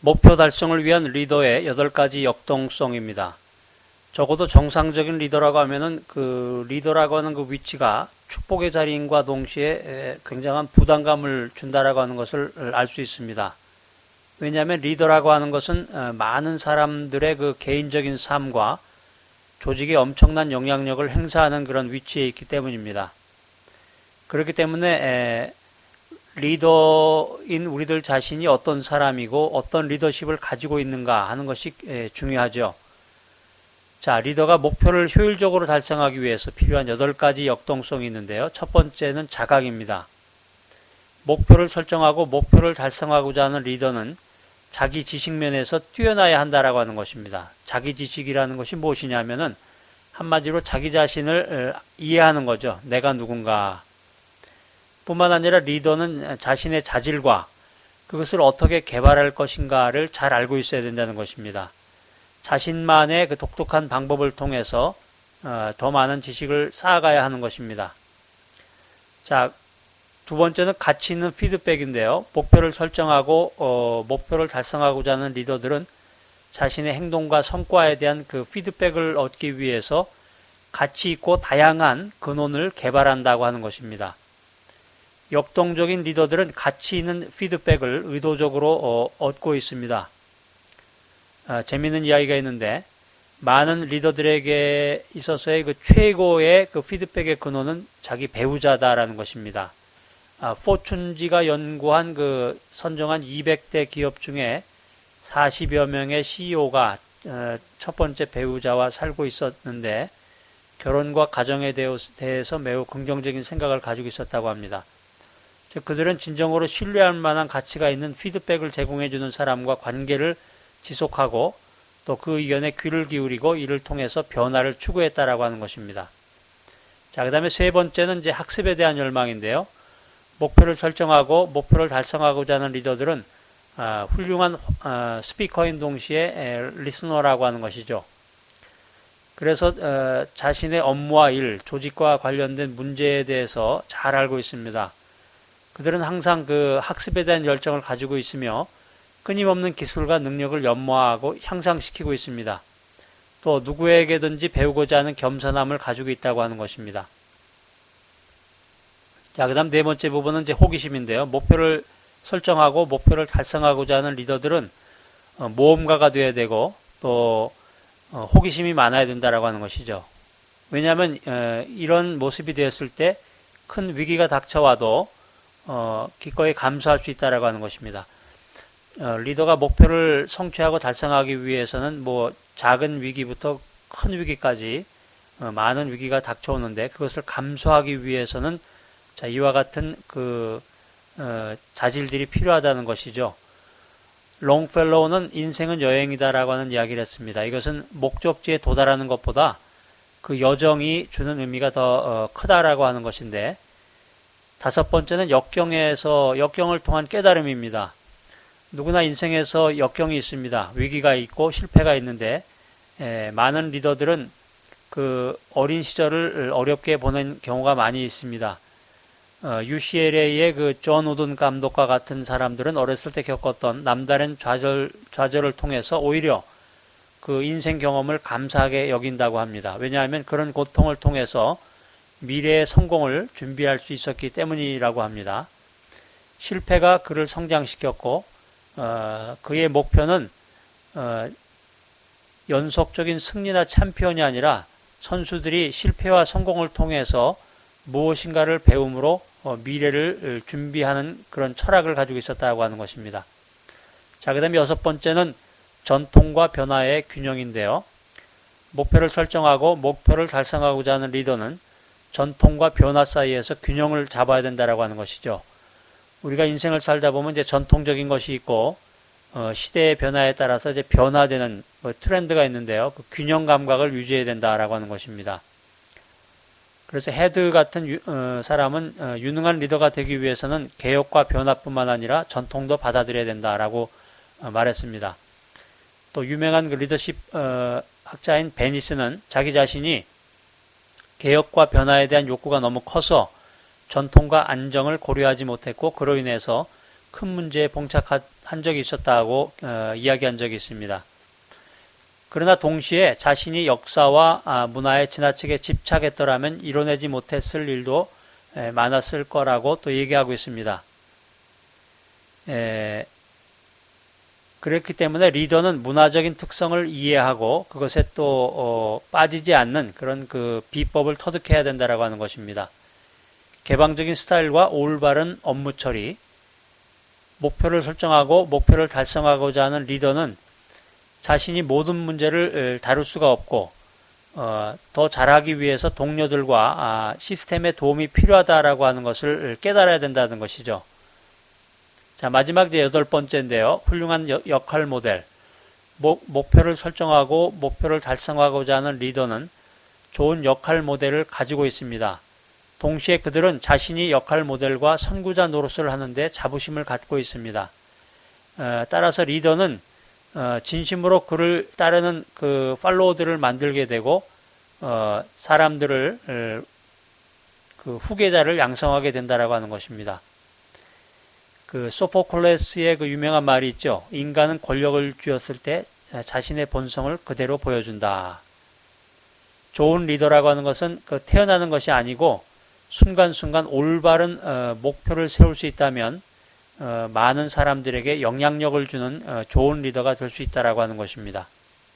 목표 달성을 위한 리더의 8가지 역동성입니다. 적어도 정상적인 리더라고 하면은 그 리더라고 하는 그 위치가 축복의 자리인과 동시에 굉장한 부담감을 준다라고 하는 것을 알 수 있습니다. 왜냐하면 리더라고 하는 것은 어, 많은 사람들의 그 개인적인 삶과 조직에 엄청난 영향력을 행사하는 그런 위치에 있기 때문입니다. 그렇기 때문에 리더인 우리들 자신이 어떤 사람이고 어떤 리더십을 가지고 있는가 하는 것이 중요하죠. 자, 리더가 목표를 효율적으로 달성하기 위해서 필요한 8가지 역동성이 있는데요. 첫 번째는 자각입니다. 목표를 설정하고 목표를 달성하고자 하는 리더는 자기 지식면에서 뛰어나야 한다라고 하는 것입니다. 자기 지식이라는 것이 무엇이냐면은 한마디로 자기 자신을 이해하는 거죠. 내가 누군가. 뿐만 아니라 리더는 자신의 자질과 그것을 어떻게 개발할 것인가를 잘 알고 있어야 된다는 것입니다. 자신만의 그 독특한 방법을 통해서 어, 더 많은 지식을 쌓아가야 하는 것입니다. 자, 두 번째는 가치 있는 피드백인데요. 목표를 설정하고 어, 목표를 달성하고자 하는 리더들은 자신의 행동과 성과에 대한 그 피드백을 얻기 위해서 가치 있고 다양한 근원을 개발한다고 하는 것입니다. 역동적인 리더들은 가치 있는 피드백을 의도적으로 어, 얻고 있습니다. 아, 재미있는 이야기가 있는데 많은 리더들에게 있어서의 그 최고의 그 피드백의 근원은 자기 배우자다라는 것입니다. 아, 포춘지가 연구한 그 선정한 200대 기업 중에 40여 명의 CEO가 어, 첫 번째 배우자와 살고 있었는데 결혼과 가정에 대해서 매우 긍정적인 생각을 가지고 있었다고 합니다. 즉 그들은 진정으로 신뢰할 만한 가치가 있는 피드백을 제공해 주는 사람과 관계를 지속하고 또 그 의견에 귀를 기울이고 이를 통해서 변화를 추구했다라고 하는 것입니다. 자, 그 다음에 세 번째는 이제 학습에 대한 열망인데요. 목표를 설정하고 목표를 달성하고자 하는 리더들은 아, 훌륭한 아, 스피커인 동시에 에, 리스너라고 하는 것이죠. 그래서 어, 자신의 업무와 일, 조직과 관련된 문제에 대해서 잘 알고 있습니다. 그들은 항상 그 학습에 대한 열정을 가지고 있으며 끊임없는 기술과 능력을 연모하고 향상시키고 있습니다. 또 누구에게든지 배우고자 하는 겸손함을 가지고 있다고 하는 것입니다. 자, 그 다음 네 번째 부분은 이제 호기심인데요. 목표를 설정하고 목표를 달성하고자 하는 리더들은 어, 모험가가 되어야 되고 또 어, 호기심이 많아야 된다라고 하는 것이죠. 왜냐하면 어, 이런 모습이 되었을 때 큰 위기가 닥쳐와도 기꺼이 감수할 수 있다라고 하는 것입니다. 리더가 목표를 성취하고 달성하기 위해서는 뭐 작은 위기부터 큰 위기까지 많은 위기가 닥쳐오는데 그것을 감수하기 위해서는 자, 이와 같은 그 어, 자질들이 필요하다는 것이죠. 롱펠로우는 인생은 여행이다라고 하는 이야기를 했습니다. 이것은 목적지에 도달하는 것보다 그 여정이 주는 의미가 더 어, 크다라고 하는 것인데 다섯 번째는 역경에서 역경을 통한 깨달음입니다. 누구나 인생에서 역경이 있습니다. 위기가 있고 실패가 있는데 에, 많은 리더들은 그 어린 시절을 어렵게 보낸 경우가 많이 있습니다. 어, UCLA의 그 존 우든 감독과 같은 사람들은 어렸을 때 겪었던 남다른 좌절, 좌절을 통해서 오히려 그 인생 경험을 감사하게 여긴다고 합니다. 왜냐하면 그런 고통을 통해서 미래의 성공을 준비할 수 있었기 때문이라고 합니다. 실패가 그를 성장시켰고 어, 그의 목표는 어, 연속적인 승리나 챔피언이 아니라 선수들이 실패와 성공을 통해서 무엇인가를 배움으로 어, 미래를 준비하는 그런 철학을 가지고 있었다고 하는 것입니다. 자, 그 다음에 여섯 번째는 전통과 변화의 균형인데요. 목표를 설정하고 목표를 달성하고자 하는 리더는 전통과 변화 사이에서 균형을 잡아야 된다라고 하는 것이죠. 우리가 인생을 살다 보면 이제 전통적인 것이 있고 어, 시대의 변화에 따라서 이제 변화되는 뭐 트렌드가 있는데요. 그 균형 감각을 유지해야 된다라고 하는 것입니다. 그래서 헤드 같은 유, 어, 사람은 어, 유능한 리더가 되기 위해서는 개혁과 변화뿐만 아니라 전통도 받아들여야 된다라고 어, 말했습니다. 또 유명한 그 리더십 어, 학자인 베니스는 자기 자신이 개혁과 변화에 대한 욕구가 너무 커서 전통과 안정을 고려하지 못했고 그로 인해서 큰 문제에 봉착한 적이 있었다고 어, 이야기한 적이 있습니다. 그러나 동시에 자신이 역사와 아, 문화에 지나치게 집착했더라면 이뤄내지 못했을 일도 에, 많았을 거라고 또 얘기하고 있습니다. 에, 그렇기 때문에 리더는 문화적인 특성을 이해하고 그것에 또 어, 빠지지 않는 그런 그 비법을 터득해야 된다라고 하는 것입니다. 개방적인 스타일과 올바른 업무 처리, 목표를 설정하고 목표를 달성하고자 하는 리더는 자신이 모든 문제를 다룰 수가 없고 어, 더 잘하기 위해서 동료들과 아, 시스템의 도움이 필요하다라고 하는 것을 깨달아야 된다는 것이죠. 자 마지막 이제 여덟 번째인데요. 훌륭한 여, 역할 모델. 목, 목표를 설정하고 목표를 달성하고자 하는 리더는 좋은 역할 모델을 가지고 있습니다. 동시에 그들은 자신이 역할 모델과 선구자 노릇을 하는데 자부심을 갖고 있습니다. 어, 따라서 리더는 어, 진심으로 그를 따르는 그 팔로워들을 만들게 되고 어, 사람들을 어, 그 후계자를 양성하게 된다라고 하는 것입니다. 그 소포클레스의 그 유명한 말이 있죠. 인간은 권력을 쥐었을 때 자신의 본성을 그대로 보여준다. 좋은 리더라고 하는 것은 그 태어나는 것이 아니고 순간순간 올바른 어, 목표를 세울 수 있다면 어, 많은 사람들에게 영향력을 주는 어, 좋은 리더가 될 수 있다라고 하는 것입니다.